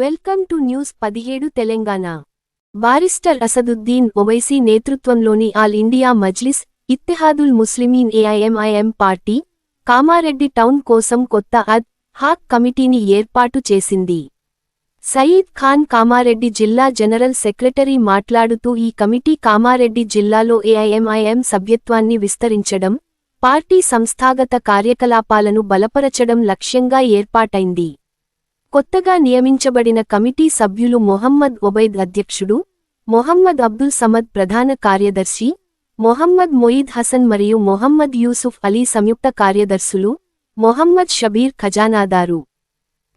Welcome to news పదిహేడు Telangana. Barrister Asaduddin Owaisi నేతృత్వంలోని All India Majlis Ittehadul Muslimeen AIMIM party Kamareddy town కోసం కొత్త అద్ హాక్ కమిటీని ఏర్పాటు చేసింది. సయీద్ ఖాన్ కామారెడ్డి జిల్లా జనరల్ సెక్రటరీ మాట్లాడుతూ ఈ కమిటీ కామారెడ్డి జిల్లాలో ఏఐఎంఐఎం సభ్యత్వాన్ని విస్తరించడం పార్టీ సంస్థాగత కార్యకలాపాలను బలపరచడం లక్ష్యంగా ఏర్పాటైంది. కొత్తగా నియమించబడిన కమిటీ సభ్యులు మొహమ్మద్ ఒబైద్ అధ్యక్షుడు మొహమ్మద్ అబ్దుల్ సమద్ ప్రధాన కార్యదర్శి మొహమ్మద్ మొయీద్ హసన్ మరియు మొహమ్మద్ యూసుఫ్ అలీ సంయుక్త కార్యదర్శులు మొహమ్మద్ షబీర్ ఖజానాదారు.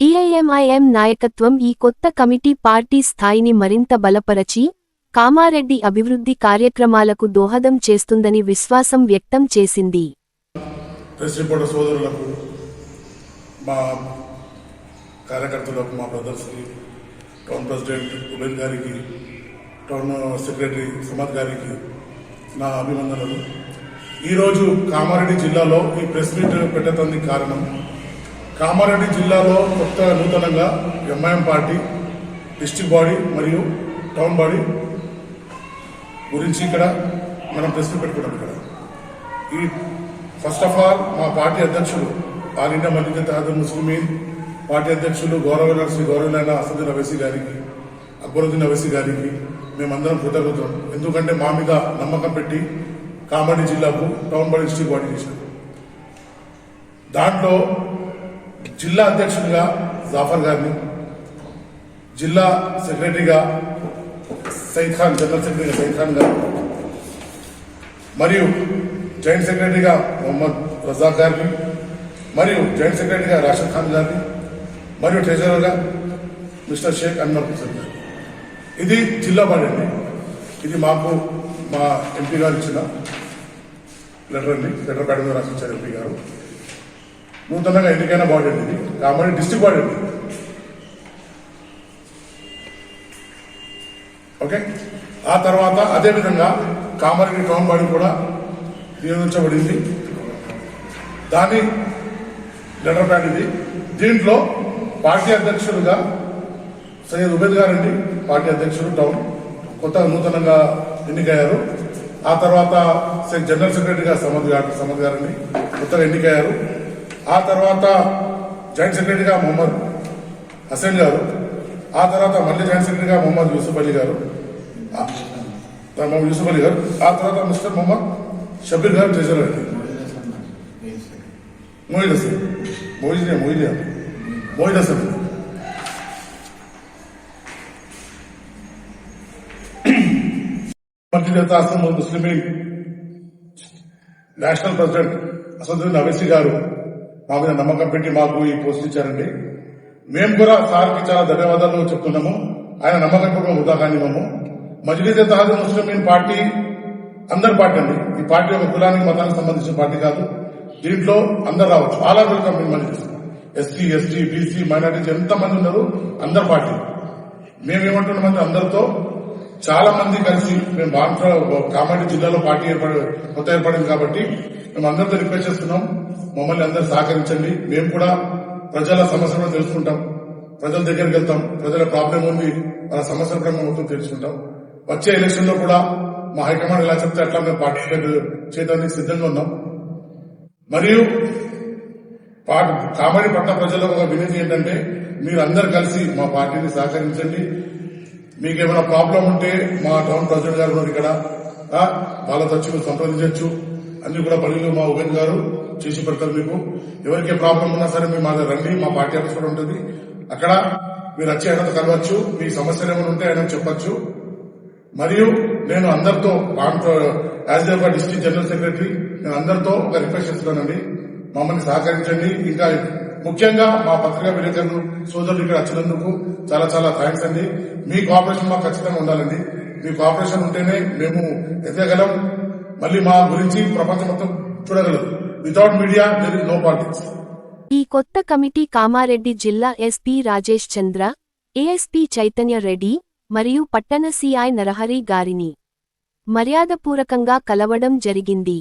ఈఐఎంఐఎం నాయకత్వం ఈ కొత్త కమిటీ పార్టీ స్థాయిని మరింత బలపరచి కామారెడ్డి అభివృద్ధి కార్యక్రమాలకు దోహదం చేస్తుందని విశ్వాసం వ్యక్తం చేసింది ప్రెస్ రిపోర్టర్ సోదరులకు మా కార్యకర్తలకు మా బ్రదర్స్కి టౌన్ ప్రెసిడెంట్ ఉబేద్ గారికి టౌన్ సెక్రటరీ సుమత్ గారికి నా అభినందనలు. ఈరోజు కామారెడ్డి జిల్లాలో ఈ ప్రెస్ మీట్ పెట్టడానికి కారణం కామారెడ్డి జిల్లాలో కొత్త నూతనంగా ఎంఐఎం పార్టీ డిస్టిక్ బాడీ మరియు టౌన్ బాడీ గురించి ఇక్కడ మనం ప్రెస్ మీట్ పెట్టుకున్నాం ఇక్కడ. ఈ ఫస్ట్ ఆఫ్ ఆల్ మా పార్టీ అధ్యక్షుడు ఆల్ ఇండియా మధ్య ముస్లిమీన్ పార్టీ అధ్యక్షులు గౌరవ శ్రీ గౌరవనైన అసదుద్దీన్ అవైసీ గారికి అక్బరుద్దీన్ అవైసీ గారికి మేమందరం కృతజ్ఞతలు. ఎందుకంటే మా మీద నమ్మకం పెట్టి కామారెడ్డి జిల్లాకు టౌన్ బడి డిస్టిక్ బాడీ చేశారు. దాంట్లో జిల్లా అధ్యక్షుడిగా జాఫర్ గారిని జిల్లా సెక్రటరీగా సైద్ ఖాన్ జనరల్ సెక్రటరీగా సైద్ ఖాన్ గారు మరియు జాయింట్ సెక్రటరీగా మొహమ్మద్ రజాక్ గారిని మరియు జాయింట్ సెక్రటరీగా రాషద్ ఖాన్ గారిని మరియు ట్రెజరర్గా మిస్టర్ షేక్ అన్వర్ గారు ఇది జిల్లా బాడీ అండి. ఇది మాకు మా ఎంపీ గారు ఇచ్చిన లెటర్ అండి. లెటర్ ప్యాడ్ మీద రాసిచ్చారు ఎంపీ గారు. నూతనంగా ఎన్నికైన బాడీ అండి ఇది. కాబట్టి డిస్టిక్ బాడీ అండి. ఓకే ఆ తర్వాత అదేవిధంగా కామారెడ్డి టౌన్ బాడీ కూడా నియోజించబడింది దాని లెటర్ ప్యాడ్ ఇది. దీంట్లో పార్టీ అధ్యక్షులుగా సయ్యద్ ఉబేద్ గారండి పార్టీ అధ్యక్షుడు టౌన్. కొత్త నూతనంగా ఎన్నికయ్యారు. ఆ తర్వాత జనరల్ సెక్రటరీగా సమద్ గారు సమద్ గారండి కొత్తగా ఎన్నికయ్యారు. ఆ తర్వాత జాయింట్ సెక్రటరీగా మొహమ్మద్ హసన్ గారు. ఆ తర్వాత మళ్ళీ జాయింట్ సెక్రటరీగా మొహమ్మద్ యూసుఫ్ అలీ గారు. మొహమ్మద్ యూసుఫ్ అలీ గారు. ఆ తర్వాత మిస్టర్ మొహమ్మద్ షబీర్ గారు ట్రెజరర్ అండి. మోయిద్ హసన్ మోయిద్ మోయిద్ హసన్ మస్జిద్ Muslim League national president Asaduddin Owaisi garu మా మీద నమ్మకం పెట్టి మాకు ఈ పోస్ట్ ఇచ్చారండి. మేము కూడా సార్కి చాలా ధన్యవాదాలు చెప్తున్నాము. ఆయన నమ్మకం కూడా వృధా కానివ్వము మజ్లిస్ ముస్లిం లీగ్ పార్టీ అందరి పార్టీ అండి. ఈ పార్టీ ఒక కులానికి మతానికి సంబంధించిన పార్టీ కాదు. దీంట్లో అందరు రావచ్చు. All are welcome in SC ST BC minorities ఎంత మంది ఉన్నారు? అందరి పార్టీ. మేమేమంటున్నామంటే అందరితో చాలా మంది కలిసి మేము బాన్స కామారెడ్డి జిల్లాలో పార్టీ ఏర్పడి కొత్త ఏర్పడింది కాబట్టి మేము అందరితో రిక్వెస్ట్ చేస్తున్నాం. మమ్మల్ని అందరు సహకరించండి. మేము కూడా ప్రజల సమస్యలను తెలుసుకుంటాం. ప్రజల దగ్గరికి వెళ్తాం. ప్రజల ప్రాబ్లం ఉంది. వాళ్ళ సమస్యల కూడా మొత్తం తెలుసుకుంటాం. వచ్చే ఎలక్షన్లో కూడా మా హైకమాండ్ ఎలా చెప్తే అట్లా మేము పార్టీ చేయడానికి సిద్ధంగా ఉన్నాం. మరియు పార్టీ కామారెడ్డి పట్టణ ప్రజలకు ఒక వినతి ఏంటంటే మీరు అందరు కలిసి మా పార్టీని సహకరించండి. మీకు ఏమైనా ప్రాబ్లం ఉంటే మా టౌన్ ప్రెసిడెంట్ గారు ఉన్నారు ఇక్కడ. వాళ్ళతో వచ్చి మీరు సంప్రదించవచ్చు అన్ని కూడా పనులు మా ఉబేద్ గారు చేసి పెడతారు మీకు. ఎవరికి ప్రాబ్లం ఉన్నా సరే మేము మా దగ్గర రండి మా పార్టీ ఆఫీస్ కూడా ఉంటుంది. అక్కడ మీరు వచ్చి ఆయనతో కలవచ్చు మీ సమస్యలు ఏమైనా ఉంటే ఆయన చెప్పచ్చు. మరియు నేను అందరితో as a district general secretary నేను అందరితో ఒక రిక్వెస్ట్ చేస్తున్నానండి. మమ్మల్ని సహకరించండి. ఇంకా ముఖ్యంగా మా పత్రికా విలేకరులు సోదరులు ఇక్కడ వచ్చినందుకు చాలా చాలా థ్యాంక్స్ అండి. మీ కోఆపరేషన్ మాకు ఖచ్చితంగా ఉండాలండి. మీ కోఆపరేషన్ ఉంటేనే మేము ఎదగలం. మళ్ళీ మా గురించి ప్రపంచం మొత్తం చూడగలదు without media there is no politics ఈ కొత్త కమిటీ కామారెడ్డి జిల్లా ఎస్పీ రాజేష్ చంద్ర ఏఎస్పీ చైతన్య రెడ్డి మరియు పట్టణ సిఐ నరహరి గారిని మర్యాదపూర్వకంగా కలవడం జరిగింది.